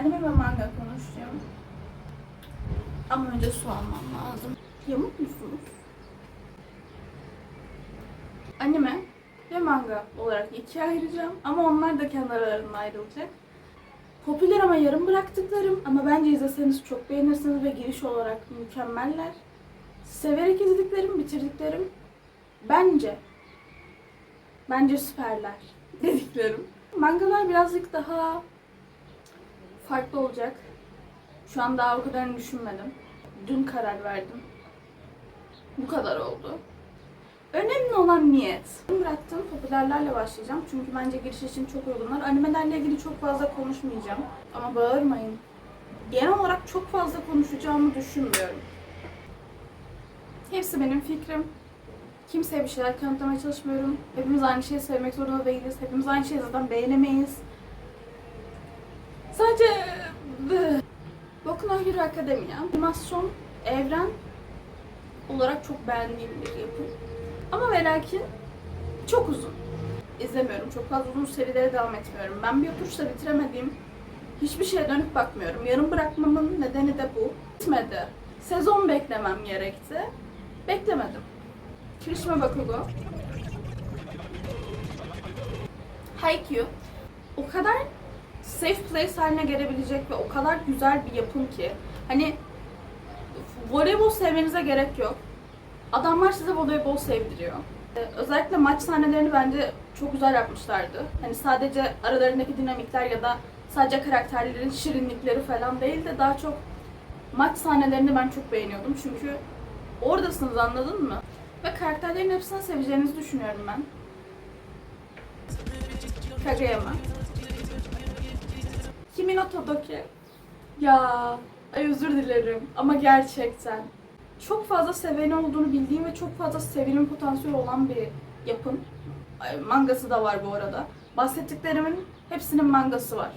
Anneme ve manga konuşacağım. Ama önce su almam lazım. Yamuk musunuz? Anime ve manga olarak ikiye ayıracağım. Ama onlar da kendi aralarında ayrılacak. Popüler ama yarım bıraktıklarım ama bence izleseniz çok beğenirsiniz ve giriş olarak mükemmeller. Severek izlediklerim, bitirdiklerim bence bence süperler dediklerim. Mangalar birazcık daha farklı olacak. Şu an daha o kadarını düşünmedim. Dün karar verdim. Bu kadar oldu. Önemli olan niyet. Bıraktım. Popülerlerle başlayacağım. Çünkü bence giriş için çok uygunlar. Animelerle ilgili çok fazla konuşmayacağım. Ama bağırmayın. Genel olarak çok fazla konuşacağımı düşünmüyorum. Hepsi benim fikrim. Kimseye bir şeyler kanıtlamaya çalışmıyorum. Hepimiz aynı şeyi sevmek zorunda değiliz. Hepimiz aynı şeyi zaten beğenemeyiz. Sadece Boku no Hero Academia animasyon evren olarak çok beğendiğim bir yapım. Ama ve lakin çok uzun. İzlemiyorum. Çok fazla uzun serilere devam etmiyorum. Ben bir oturuşta bitiremediğim hiçbir şeye dönüp bakmıyorum. Yarım bırakmamın nedeni de bu. Bitmedi. Sezon beklemem gerekti. Beklemedim. Kirishima Bakugo. Haikyuu. O kadar safe place haline gelebilecek ve o kadar güzel bir yapım ki. Hani voleybol sevmenize gerek yok. Adamlar size voleybol sevdiriyor. Ee, Özellikle maç sahnelerini bence çok güzel yapmışlardı. Hani sadece aralarındaki dinamikler ya da sadece karakterlerin şirinlikleri falan değil de daha çok maç sahnelerini ben çok beğeniyordum. Çünkü oradasınız anladın mı? Ve karakterlerin hepsini seveceğinizi düşünüyorum ben. Kageyama. Kimi no Todoke. Ya, ay özür dilerim ama gerçekten çok fazla seveni olduğunu bildiğim ve çok fazla sevilim potansiyeli olan bir yapım. Ay, Mangası da var bu arada. Bahsettiklerimin hepsinin mangası var.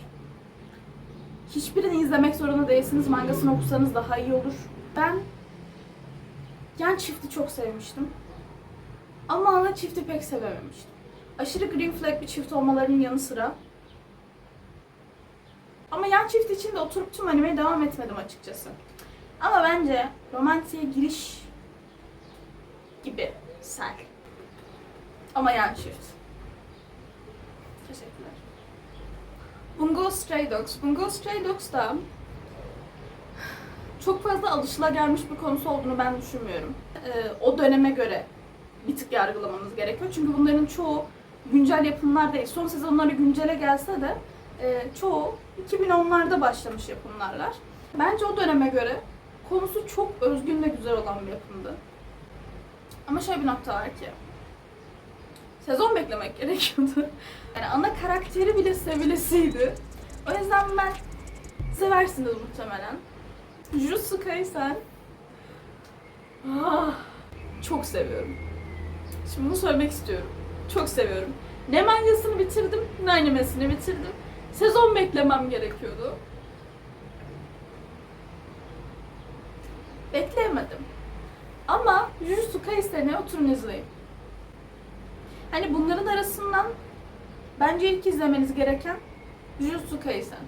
Hiçbirini izlemek zorunda değilsiniz. Mangasını okusanız daha iyi olur. Ben yan çifti çok sevmiştim. Ama ana çifti pek sevememiştim. Aşırı green flag bir çift olmalarının yanı sıra yan çift için de oturup tüm animeye devam etmedim açıkçası. Ama bence romantiğe giriş gibi sel. Ama yan çift. Teşekkürler. Bungo Stray Dogs. Bungo Stray Dogs da çok fazla alışılagelmiş bir konusu olduğunu ben düşünmüyorum. Ee, o döneme göre bir tık yargılamamız gerekiyor. Çünkü bunların çoğu güncel yapımlar değil. Son sezonları güncele gelse de e, çoğu 2010'larda başlamış yapımlarlar. Bence o döneme göre konusu çok özgün ve güzel olan bir yapımdı. Ama şöyle bir nokta var ki sezon beklemek gerekiyordu. Yani ana karakteri bile sevilesiydi. O yüzden ben seversiniz muhtemelen. Jujutsu Kaisen ah, çok seviyorum. Şimdi bunu söylemek istiyorum. Çok seviyorum. Ne mangasını bitirdim, ne animesini bitirdim. Sezon beklemem gerekiyordu. Bekleyemedim. Ama Jujutsu Kaisen'i oturun izleyin. Hani bunların arasından bence ilk izlemeniz gereken Jujutsu Kaisen.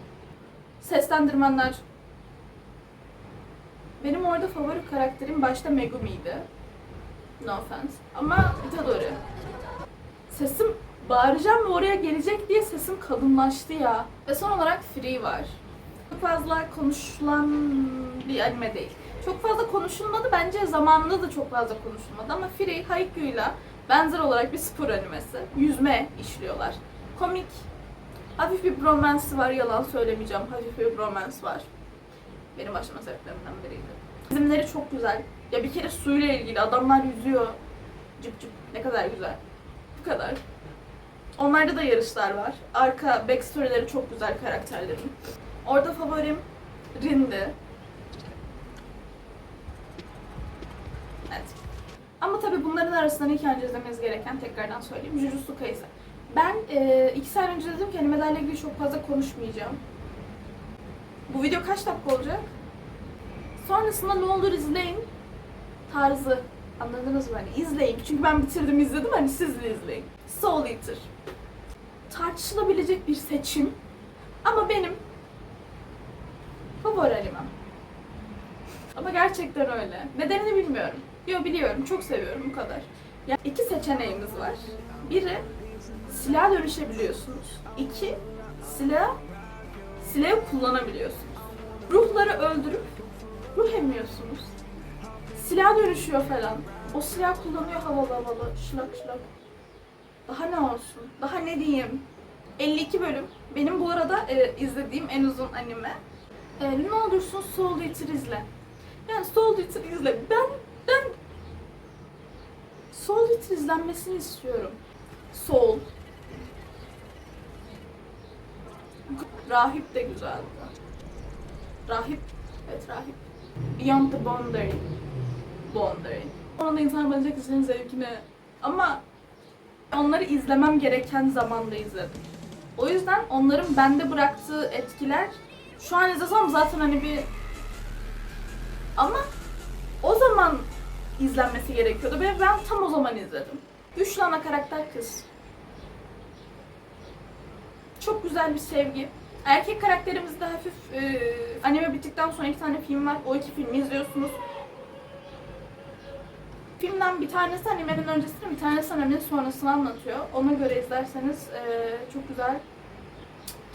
Seslendirmenler benim orada favori karakterim başta Megumi'ydi. No offense. Ama Itadori. Sesim bağıracağım ve oraya gelecek diye sesim kalınlaştı ya. Ve son olarak Free var. Çok fazla konuşulan bir anime değil. Çok fazla konuşulmadı. Bence zamanında da çok fazla konuşulmadı. Ama Free, Haikyuu'yla benzer olarak bir spor animesi. Yüzme işliyorlar. Komik. Hafif bir bromance var. Yalan söylemeyeceğim. Hafif bir bromance var. Benim başlama sebeplerimden biriydi. Çizimleri çok güzel. Ya bir kere suyla ilgili adamlar yüzüyor. Cıp cıp ne kadar güzel. Bu kadar. Onlarda da yarışlar var. Arka backstory'leri çok güzel karakterlerin. Orada favorim Rin'di. Evet. Ama tabii bunların arasından ilk önce izlemeniz gereken tekrardan söyleyeyim. Jujutsu Kaisen. Ben e, iki sene önce dedim ki animelerle ilgili çok fazla konuşmayacağım. Bu video kaç dakika olacak? Sonrasında ne olur izleyin tarzı. Anladınız mı? Hani izleyin. Çünkü ben bitirdim izledim. Hani siz de izleyin. Soul Eater. Tartışılabilecek bir seçim. Ama benim Favori animem. Ama gerçekten öyle. Nedenini bilmiyorum. Yo biliyorum. Çok seviyorum bu kadar. Ya iki seçeneğimiz var. Biri silah dönüşebiliyorsunuz. İki silah silahı kullanabiliyorsunuz. Ruhları öldürüp ruh emiyorsunuz. Silah dönüşüyor falan. O silah kullanıyor havalı havalı. Şlak şlak. Daha ne olsun? Daha ne diyeyim? 52 bölüm. Benim bu arada e, izlediğim en uzun anime. E, ne olursun Soul Eater izle. Yani Soul Eater izle. Ben, ben Soul Eater izlenmesini istiyorum. Soul. Rahip de güzeldi. Rahip, evet rahip. Beyond the Boundary. Boundary. Onun da insan bence kişinin zevkine. Ama onları izlemem gereken zamanda izledim. O yüzden onların bende bıraktığı etkiler şu an izlesem zaten hani bir ama o zaman izlenmesi gerekiyordu ve ben tam o zaman izledim. Güçlü ana karakter kız. Çok güzel bir sevgi. Erkek karakterimizde hafif e, anime bittikten sonra iki tane film var. O iki filmi izliyorsunuz. Filmden bir tanesi animenin öncesini, bir tanesi animenin sonrasını anlatıyor. Ona göre izlerseniz e, çok güzel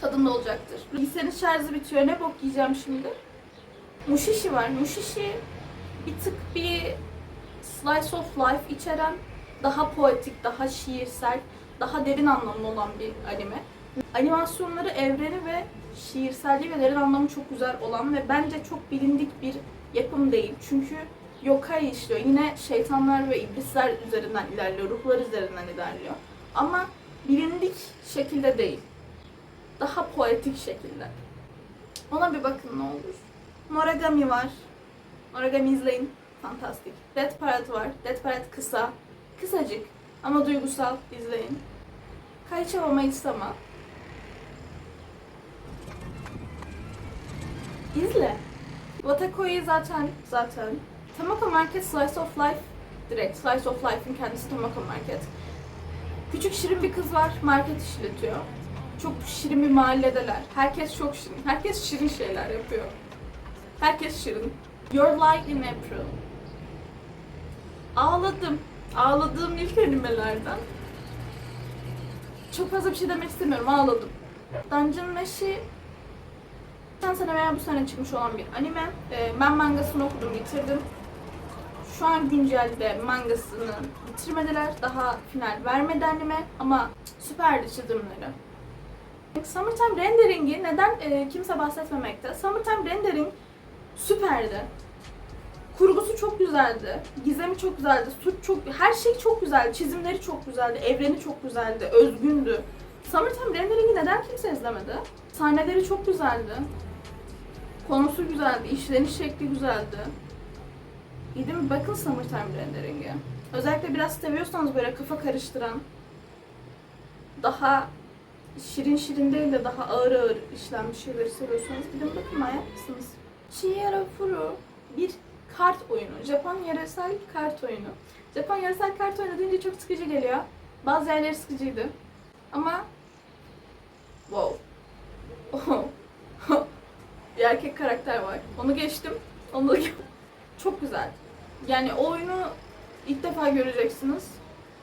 tadında olacaktır. Bilgisayarın şarjı bitiyor. Ne bok yiyeceğim şimdi? Mushishi var. Mushishi bir tık bir slice of life içeren, daha poetik, daha şiirsel, daha derin anlamlı olan bir anime. Animasyonları, evreni ve şiirselliği ve derin anlamı çok güzel olan ve bence çok bilindik bir yapım değil. Çünkü yokai işliyor. Yine şeytanlar ve iblisler üzerinden ilerliyor, ruhlar üzerinden ilerliyor. Ama bilindik şekilde değil. Daha poetik şekilde. Ona bir bakın ne olur. Moragami var. Moragami izleyin. Fantastik. Death Parade var. Death Parade kısa. Kısacık ama duygusal. izleyin. Kaicha wa Maid-sama. İzle. Watako'yu zaten zaten. Tamako Market Slice of Life direkt Slice of Life'in kendisi Tamako Market. Küçük şirin bir kız var, market işletiyor. Çok şirin bir mahalledeler. Herkes çok şirin. Herkes şirin şeyler yapıyor. Herkes şirin. Your Light in April. Ağladım. Ağladığım ilk animelerden. Çok fazla bir şey demek istemiyorum. Ağladım. Dungeon Mesh'i geçen sene veya bu sene çıkmış olan bir anime. Ee, ben mangasını okudum, bitirdim. Şu an güncelde mangasını bitirmediler. Daha final vermedi anime ama süperdi çizimleri. Summertime Rendering'i neden e, kimse bahsetmemekte? Summertime Rendering süperdi. Kurgusu çok güzeldi. Gizemi çok güzeldi. Suç çok her şey çok güzeldi. Çizimleri çok güzeldi. Evreni çok güzeldi. Özgündü. Summertime Rendering'i neden kimse izlemedi? Sahneleri çok güzeldi. Konusu güzeldi. işleniş şekli güzeldi. Bir bakın Summertime Rendering'e. Özellikle biraz seviyorsanız böyle kafa karıştıran daha şirin şirin değil de daha ağır ağır işlenmiş şeyleri seviyorsanız gidin bakın manyak mısınız? Chihara Furu bir kart oyunu. Japon yöresel kart oyunu. Japon yöresel kart oyunu deyince çok sıkıcı geliyor. Bazı yerleri sıkıcıydı. Ama wow. bir erkek karakter var. Onu geçtim. Onu da çok güzel. Yani oyunu ilk defa göreceksiniz.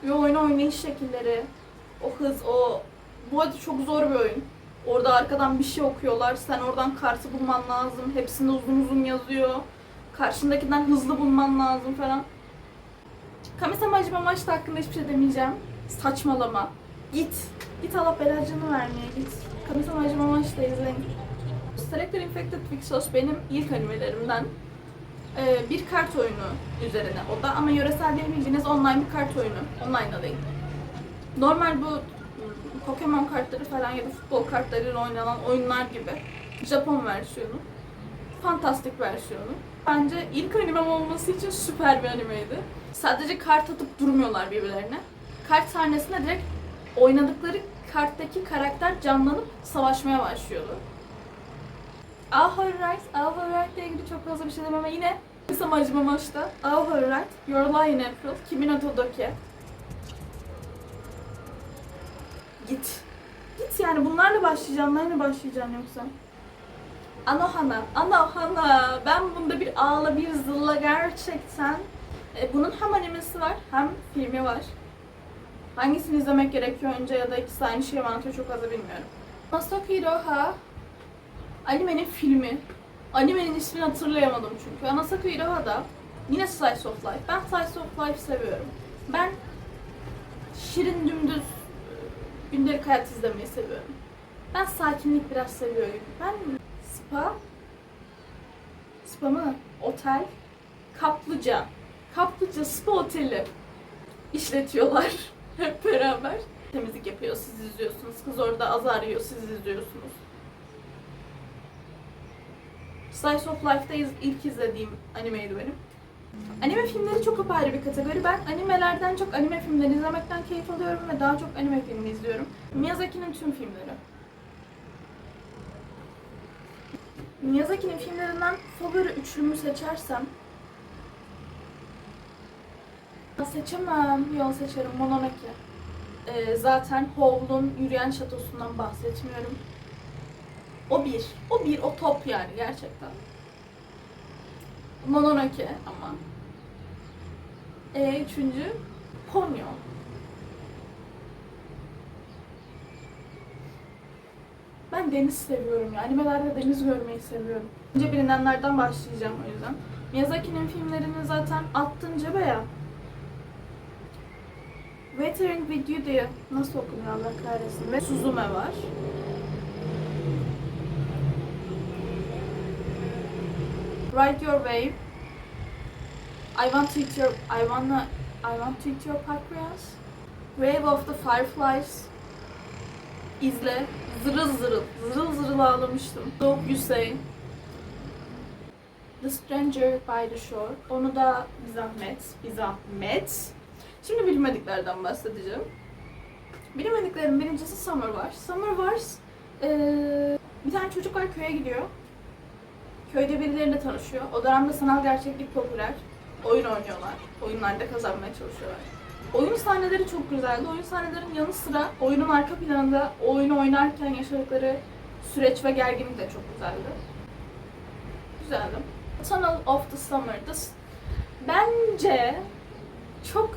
Ve oyunu oynayış şekilleri, o hız, o... Bu arada çok zor bir oyun. Orada arkadan bir şey okuyorlar. Sen oradan kartı bulman lazım. Hepsinde uzun uzun yazıyor. Karşındakinden hızlı bulman lazım falan. Kamisama Acıma Maçta hakkında hiçbir şey demeyeceğim. Saçmalama. Git. Git Allah belacını vermeye git. Kamisama Acıma Maçta izleyin. Selector Infected Vixos benim ilk animelerimden. Ee, bir kart oyunu üzerine o da ama yöresel değil bildiğiniz online bir kart oyunu. Online'da değil. Normal bu Pokemon kartları falan ya da futbol kartlarıyla oynanan oyunlar gibi. Japon versiyonu. Fantastik versiyonu. Bence ilk animem olması için süper bir animeydi. Sadece kart atıp durmuyorlar birbirlerine. Kart sahnesinde direkt oynadıkları karttaki karakter canlanıp savaşmaya başlıyordu. Our Right, Our Right ile ilgili çok fazla bir şey demem ama yine kısa macima maçta Our Right, Your Lie in April, Kimi no Todoke. Git. Git yani bunlarla başlayacağım, mi başlayacağım yoksa? Anohana, Anohana. Ben bunda bir ağla bir zılla gerçekten. E, bunun hem animesi var hem filmi var. Hangisini izlemek gerekiyor önce ya da ikisi aynı şeyi mi anlatıyor çok fazla bilmiyorum. Masato Iroha animenin filmi. Animenin ismini hatırlayamadım çünkü. Anasako Iroha da yine Slice of Life. Ben Slice of Life seviyorum. Ben şirin dümdüz e, gündelik hayat izlemeyi seviyorum. Ben sakinlik biraz seviyorum. Ben spa, spa mı? Otel, kaplıca, kaplıca spa oteli işletiyorlar hep beraber. Temizlik yapıyor, siz izliyorsunuz. Kız orada azar siz izliyorsunuz. Slice of Life'da iz- ilk izlediğim animeydi benim. Anime filmleri çok apayrı bir kategori. Ben animelerden çok anime filmleri izlemekten keyif alıyorum ve daha çok anime filmi izliyorum. Miyazaki'nin tüm filmleri. Miyazaki'nin filmlerinden favori üçlümü seçersem seçemem. Yol seçerim. Mononoke. Ee, zaten Howl'un Yürüyen Şatosu'ndan bahsetmiyorum. O bir. O bir. O top yani gerçekten. Mononoke ama. E üçüncü Ponyo. Ben deniz seviyorum ya. Animelerde deniz görmeyi seviyorum. Önce bilinenlerden başlayacağım o yüzden. Miyazaki'nin filmlerini zaten attın cebe ya. Waiting with You diye nasıl okunuyor Allah kahretsin. Ve Suzume var. Ride Your Wave. I want to eat your I wanna I want to eat your pancreas. Grave of the Fireflies. İzle. Zırıl zırıl. Zırıl zırıl ağlamıştım. Dog You Say. The Stranger by the Shore. Onu da bir zahmet. Bir zahmet. Şimdi bilmediklerden bahsedeceğim. Bilmediklerim birincisi Summer Wars. Summer Wars eee, bir tane çocuk var köye gidiyor. Köyde birileriyle tanışıyor. O dönemde sanal gerçeklik popüler. Oyun oynuyorlar. Oyunlarda kazanmaya çalışıyorlar. Oyun sahneleri çok güzeldi. Oyun sahnelerinin yanı sıra oyunun arka planında oyunu oynarken yaşadıkları süreç ve gerginlik de çok güzeldi. Güzeldi. Tunnel of the Summer. The S- Bence çok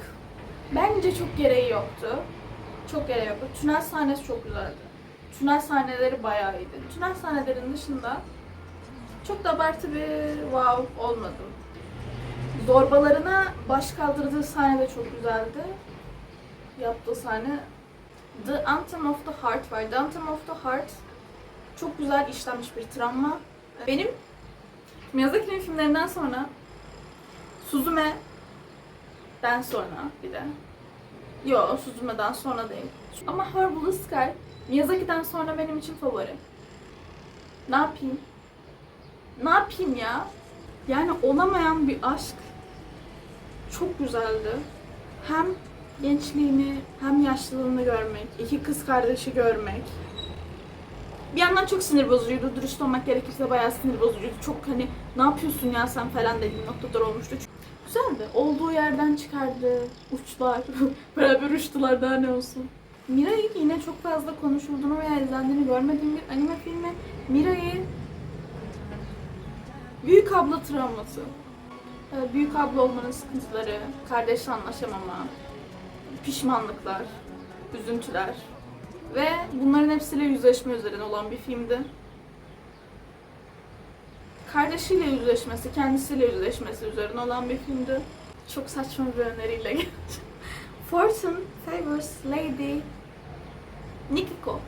bence çok gereği yoktu. Çok gereği yoktu. Tünel sahnesi çok güzeldi. Tünel sahneleri bayağı iyiydi. Tünel sahnelerin dışında çok da abartı bir wow olmadım. Zorbalarına baş kaldırdığı sahne de çok güzeldi. Yaptığı sahne. The Anthem of the Heart var. The Anthem of the Heart çok güzel işlenmiş bir travma. Benim Miyazaki'nin filmlerinden sonra Suzume'den sonra bir de. Yo Suzume'den sonra değil. Ama Her Blue Sky Miyazaki'den sonra benim için favori. Ne yapayım? Ne yapayım ya? Yani olamayan bir aşk çok güzeldi. Hem gençliğini hem yaşlılığını görmek, iki kız kardeşi görmek. Bir yandan çok sinir bozucuydu. Dürüst olmak gerekirse bayağı sinir bozucuydu. Çok hani ne yapıyorsun ya sen falan dediğim noktalar olmuştu. Güzeldi. Olduğu yerden çıkardı. Uçlar. Beraber uçtular daha ne olsun. Mira'yı yine çok fazla konuşulduğunu veya izlendiğini görmediğim bir anime filmi. Mira'yı Büyük abla travması. Ee, Büyük abla olmanın sıkıntıları, kardeşle anlaşamama, pişmanlıklar, üzüntüler ve bunların hepsiyle yüzleşme üzerine olan bir filmdi. Kardeşiyle yüzleşmesi, kendisiyle yüzleşmesi üzerine olan bir filmdi. Çok saçma bir öneriyle geldim. Fortune Favors Lady Nikiko.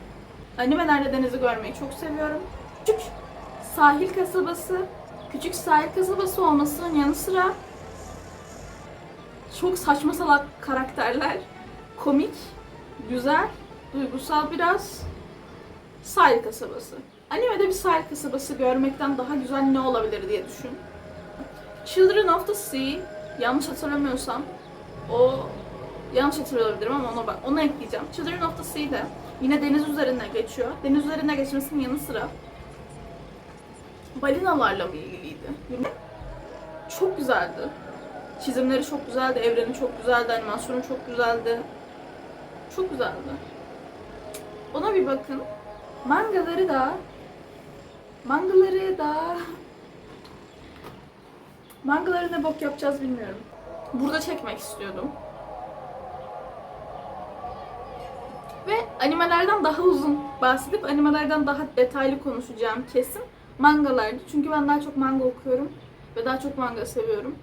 Animelerde denizi görmeyi çok seviyorum. Küçük sahil kasabası küçük sahil kasabası olmasının yanı sıra çok saçma salak karakterler, komik, güzel, duygusal biraz sahil kasabası. Animede bir sahil kasabası görmekten daha güzel ne olabilir diye düşün. Children of the Sea, yanlış hatırlamıyorsam o yanlış hatırlıyor olabilirim ama ona bak onu ekleyeceğim. Children of the Sea de yine deniz üzerine geçiyor. Deniz üzerine geçmesinin yanı sıra balinalarla mı ilgiliydi? Çok güzeldi. Çizimleri çok güzeldi, evreni çok güzeldi, animasyonu çok güzeldi. Çok güzeldi. Ona bir bakın. Mangaları da Mangaları da... Mangaları ne bok yapacağız bilmiyorum. Burada çekmek istiyordum. Ve animelerden daha uzun bahsedip animelerden daha detaylı konuşacağım kesim mangalardı. Çünkü ben daha çok manga okuyorum ve daha çok manga seviyorum.